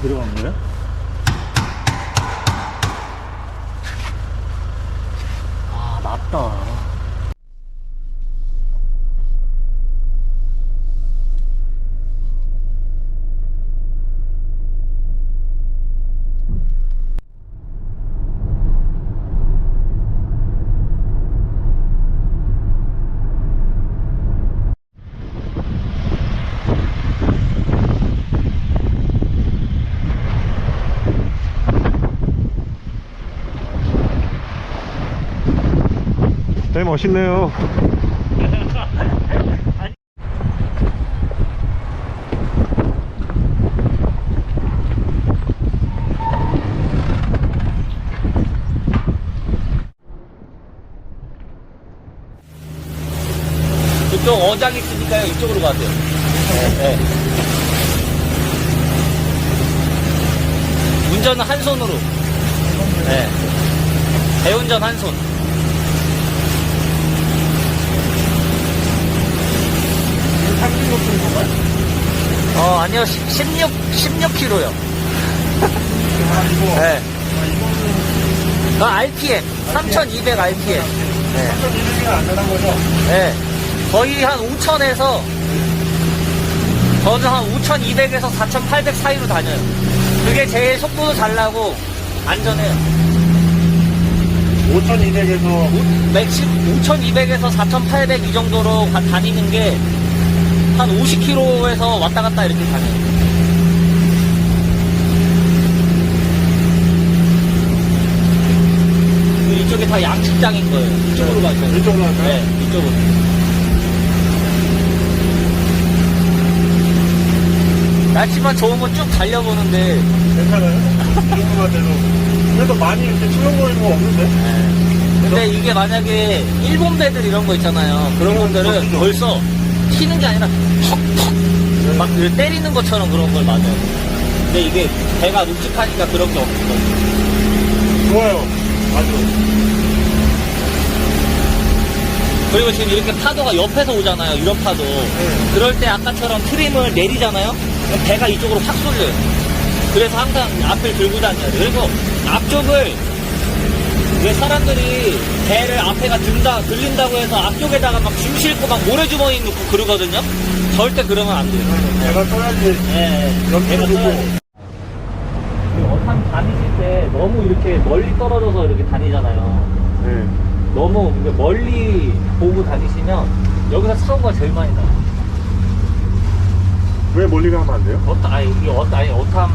들어간 거야? 아, 낫다. 네, 멋있네요. 그쪽 어장 있으니까요. 이쪽으로 가세요. 네, 네. 운전은 한 손으로. 네. 대운전 한 손. 어, 아니요. 16, 16kg요. 네. 그 RPM. 3200 RPM. 네. 네. 거의 한 5천에서 저는 한 5,200에서 4,800 사이로 다녀요. 그게 제일 속도도 잘 나고 안전해요. 5200에서 맥시 5,200에서 4,800 이 정도로 가- 다니는 게 한 50km에서 왔다 갔다 이렇게 다녀요. 그리고 이쪽에 다 양식장인 거예요. 이쪽으로 가죠. 이쪽으로 갈까요? 네, 이쪽으로. 날씨만 좋으면 쭉 달려보는데 괜찮아요? 이거만 돼도. 그래도 많이 이렇게 출렁거리는 거 없는데? 근데 이게 만약에 일본 배들 이런 거 있잖아요. 그런 분들은. 벌써 튀는 게 아니라 턱턱 막 때리는 것처럼 그런 걸 맞아요. 근데 이게 배가 묵직하니까 그런 게 없는 거죠. 좋아요. 아주. 그리고 지금 이렇게 파도가 옆에서 오잖아요. 이런 파도. 그럴 때 아까처럼 트림을 내리잖아요. 배가 이쪽으로 확 쏠려요. 그래서 항상 앞을 들고 다녀야 돼요. 그리고 앞쪽을 왜 사람들이 배를 앞에가 든다, 들린다고 해서 앞쪽에다가 막 짐 싣고 막 모래주머니 넣고 그러거든요? 절대 그러면 안 돼요. 내가 써야지. 예, 여기도 배가. 떠야. 그 어탕 다니실 때 너무 이렇게 멀리 떨어져서 이렇게 다니잖아요. 네. 너무 멀리 보고 다니시면 여기서 사고가 제일 많이 나요. 왜 멀리 가면 안 돼요? 어탕, 아니, 이 어, 아니, 어탕